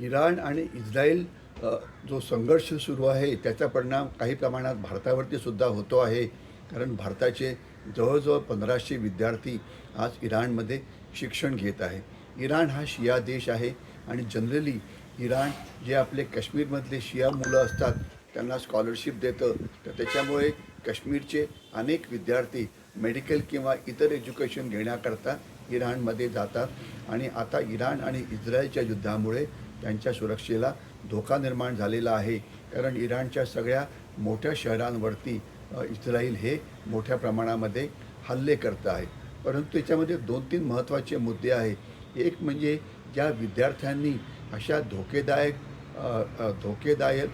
Iran आणि Israel जो संघर्ष सुरू आहे त्याचा परिणाम काही प्रमाणात भारतावरती सुद्धा होतो आहे. कारण भारताचे जवळजवळ पंधराशे विद्यार्थी आज इराणमध्ये शिक्षण घेत आहे. इराण हा शिया देश आहे आणि जनरली इराण जे आपले काश्मीरमधले शिया मुलं असतात त्यांना स्कॉलरशिप देतं. तर त्याच्यामुळे काश्मीरचे अनेक विद्यार्थी मेडिकल किंवा इतर एज्युकेशन घेण्याकरता इराणमध्ये जातात. आणि आता इराण आणि इस्रायलच्या युद्धामुळे त्यांच्या सुरक्षेला धोका निर्माण झालेला आहे. कारण इराणच्या सगळ्या मोठ्या शहरांवरती इस्रायल हे मोठ्या प्रमाणामध्ये हल्ले करत आहे. परंतु याच्यामध्ये दोन तीन महत्त्वाचे मुद्दे आहेत. एक म्हणजे ज्या विद्यार्थ्यांनी अशा धोकेदायक धोकेदायक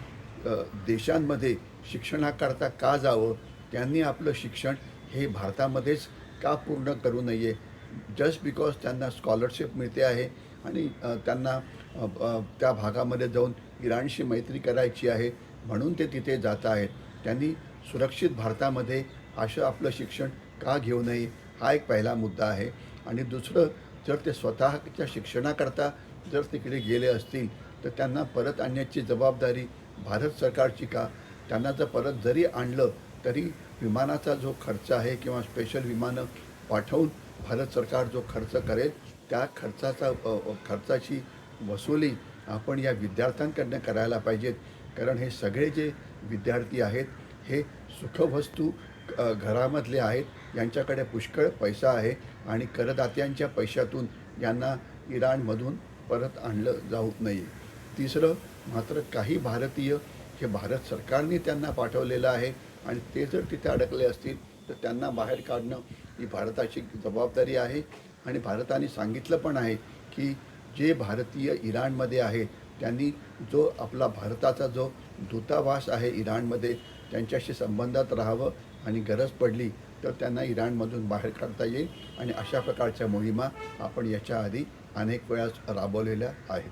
देशांमध्ये शिक्षणाकरता का जावं? त्यांनी आपलं शिक्षण हे भारतामध्येच का पूर्ण करू नये? जस्ट बिकॉज त्यांना स्कॉलरशिप मिळते आहे आणि त्यांना त्या भागामध्ये जाऊन इराणशी मैत्री करायची आहे म्हणून ते तिथे जात आहेत. त्यांनी सुरक्षित भारतामध्ये असं आपलं शिक्षण का घेऊ नये हा एक पहिला मुद्दा आहे. आणि दुसरं जर ते स्वतःच्या शिक्षणाकरता जर तिकडे गेले असतील तर त्यांना परत आणण्याची जबाबदारी भारत सरकारची का? त्यांना जर परत जरी आणलं तरी विमानाचा जो खर्च आहे किंवा स्पेशल विमानं पाठवून भारत सरकार जो खर्च करेल त्या खर्चाचा खर्चाची वसुली आपण या विद्यार्थ्यांकडनं करायला पाहिजेत. कारण हे सगळे जे विद्यार्थी आहेत हे सुखवस्तू घरामधले आहेत. यांच्याकडे पुष्कळ पैसा आहे आणि करदात्यांच्या पैशातून यांना इराणमधून परत आणलं जाऊ नये. तिसरं मात्र काही भारतीय हे भारत सरकारने त्यांना पाठवलेलं आहे आणि ते जर तिथे अडकले असतील तर त्यांना बाहेर काढणं ही भारताची जबाबदारी आहे. आणि भारताने सांगितलं पण आहे की जे भारतीय इराणमध्ये आहे त्यांनी जो आपला भारताचा जो दूतावास आहे इराणमध्ये त्यांच्याशी संबंधात राहावं आणि गरज पडली तर त्यांना इराणमधून बाहेर काढता येईल. आणि अशा प्रकारच्या मोहिमा आपण याच्या आधी अनेक वेळा राबवलेल्या आहेत.